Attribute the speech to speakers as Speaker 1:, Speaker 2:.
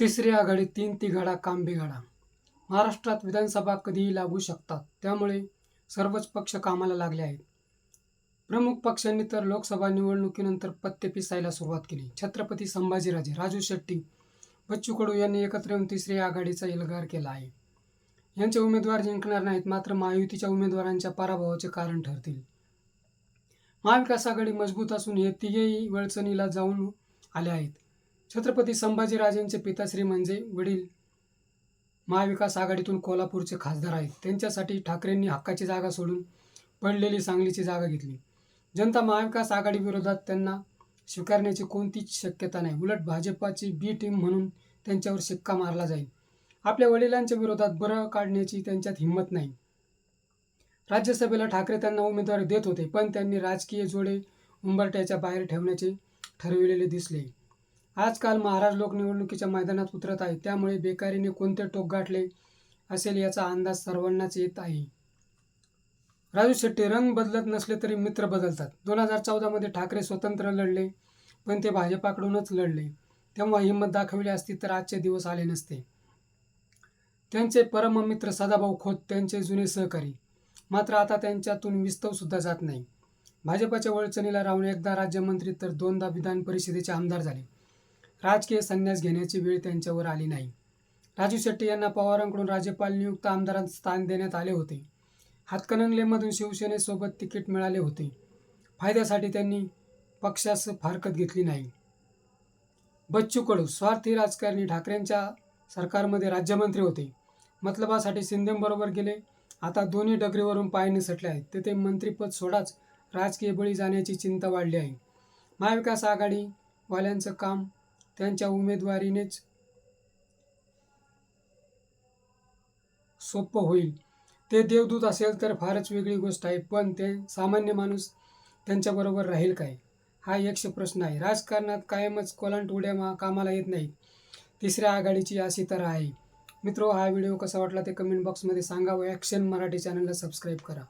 Speaker 1: तिसरी आघाडी तीन तिघाडा काम बिघाडा. महाराष्ट्रात विधानसभा कधीही लागू शकतात त्यामुळे सर्वच पक्ष कामाला लागले आहेत. प्रमुख पक्षांनी तर लोकसभा निवडणुकीनंतर पत्ते पिसायला सुरुवात केली. छत्रपती संभाजीराजे राजू शेट्टी बच्चू कडू यांनी एकत्र येऊन तिसरी आघाडीचा एल्गार केला आहे. यांचे उमेदवार जिंकणार नाहीत मात्र महायुतीच्या उमेदवारांच्या पराभवाचे कारण ठरतील. महाविकास आघाडी मजबूत असून हे तिघेही वळचणीला जाऊन आले आहेत. छत्रपती संभाजीराजेंचे पिताश्री म्हणजे वडील महाविकास आघाडीतून कोल्हापूरचे खासदार आहेत. त्यांच्यासाठी ठाकरेंनी हक्काची जागा सोडून पडलेली सांगलीची जागा घेतली. जनता महाविकास आघाडीविरोधात त्यांना स्वीकारण्याची कोणतीच शक्यता नाही. उलट भाजपाची बी टीम म्हणून त्यांच्यावर शिक्का मारला जाईल. आपल्या वडिलांच्या विरोधात बरं काढण्याची त्यांच्यात हिंमत नाही. राज्यसभेला ठाकरे त्यांना उमेदवारी देत होते पण त्यांनी राजकीय जोडे उंबरट्याच्या बाहेर ठेवण्याचे ठरविलेले दिसले. आजकाल महाराज लोक निवडणुकीच्या मैदानात उतरत आहेत. त्यामुळे बेकारीने कोणते टोक गाठले असेल याचा अंदाज सर्वांनाच येत आहे. राजू शेट्टी रंग बदलत नसले तरी मित्र बदलतात. दोन हजार चौदामध्ये ठाकरे स्वतंत्र लढले पण ते भाजपाकडूनच लढले. तेव्हा हिंमत दाखवली असती तर आजचे दिवस आले नसते. त्यांचे परममित्र सदाभाऊ खोत त्यांचे जुने सहकारी. मात्र आता त्यांच्यातून विस्तवसुद्धा जात नाही. भाजपाच्या वळचणीला राहून एकदा राज्यमंत्री तर दोनदा विधान परिषदेचे आमदार झाले. राजकीय संन्यास घेण्याची वेळ त्यांच्यावर आली नाही. राजू शेट्टी यांना पवारांकडून राज्यपाल नियुक्त आमदारांत स्थान देण्यात आले होते. हातकणंगलेमधून शिवसेनेसोबत तिकीट मिळाले होते. फायद्यासाठी त्यांनी पक्षास फारकत घेतली नाही. बच्चू कडू स्वार्थी राजकारणी ठाकरेंच्या सरकारमध्ये राज्यमंत्री होते. मतलबासाठी शिंदेबरोबर गेले. आता दोन्ही डगरीवरून पाय निसटले आहेत. तेथे मंत्रीपद सोडाच राजकीय बळी जाण्याची चिंता वाढली आहे. महाविकास आघाडीवाल्यांचं काम त्यांच्या उमेदवारीनेच सोपं होईल. ते देवदूत असेल तर फारच वेगळी गोष्ट आहे पण ते सामान्य माणूस त्यांच्याबरोबर राहील काय? हा यक्ष प्रश्न आहे. राजकारणात कायमच कोलांट उड्या मा कामाला येत नाही तिसऱ्या आघाडीची अशी तर आहे. मित्रो हा व्हिडिओ कसा वाटला ते कमेंट बॉक्समध्ये सांगा व ॲक्शन मराठी चॅनलला सबस्क्राईब करा.